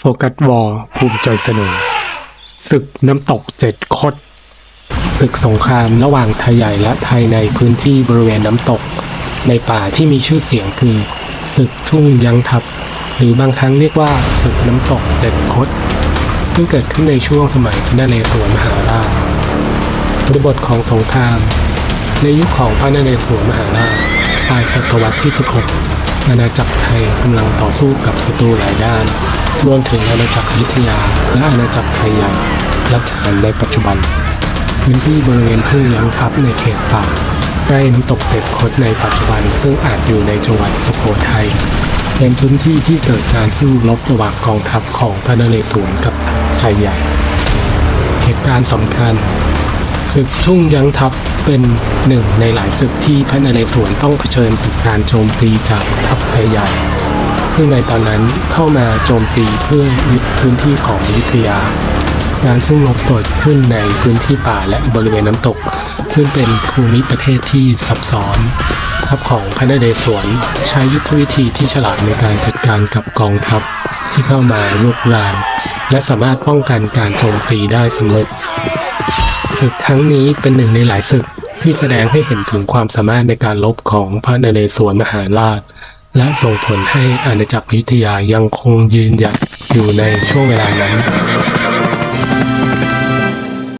โฟกัสวอลภูมิใจเสนอศึกน้ำตกเจ็ดคดศึกสงครามระหว่างไทยใหญ่และไทยในพื้นที่บริเวณน้ำตก ในป่าที่มีชื่อเสียงคือศึกทุ่งยังทับ หรือบางครั้งเรียกว่าศึกน้ำตกเจ็ดคดซึ่งเกิดขึ้นในช่วงสมัยพระนเรศวรมหาราชบริบทของสงคราม ในยุคของพระนเรศวรมหาราชปลายศตวรรษที่ 16 อาณาจักรไทยกำลังต่อสู้กับศัตรูหลายด้าน รวมถึงอาณาจักรยุทธยา และอาณาจักรไทยใหญ่รัชกาลในปัจจุบันพื้นที่บริเวณทุ่งยังทับในเขตป่าใกล้น้ำตกเต็ดคดในปัจจุบันซึ่งอาจอยู่ในจังหวัดสุโขทัยเป็นพื้นที่ที่เกิดการสู้รบระหว่างกองทัพของพระนเรศวรกับไทยใหญ่ เหตุการณ์สำคัญศึกทุ่งยังทัพเป็นหนึ่งในหลายศึกที่พระนเรศวรต้องเผชิญกับการโจมตีจากทัพไทยใหญ่ ซึ่งในตอนนั้นเข้ามาโจมตีเพื่อยึดพื้นที่ของอยุธยาการสู้รบเกิดขึ้นในพื้นที่ป่าและบริเวณน้ำตก ซึ่งเป็นภูมิประเทศที่ซับซ้อนทัพของพระนเรศวรใช้ยุทธวิธีที่ฉลาดในการจัดการกับกองทัพที่เข้ามารุกรานและสามารถป้องกันการโจมตีได้สำเร็จศึกครั้งนี้เป็นหนึ่งในหลายศึกที่แสดงให้เห็นถึงความสามารถในการรบของพระนเรศวรมหาราช และส่งผลให้อาณาจักรอยุธยายังคงยืนหยัดอยู่ในช่วงเวลานั้น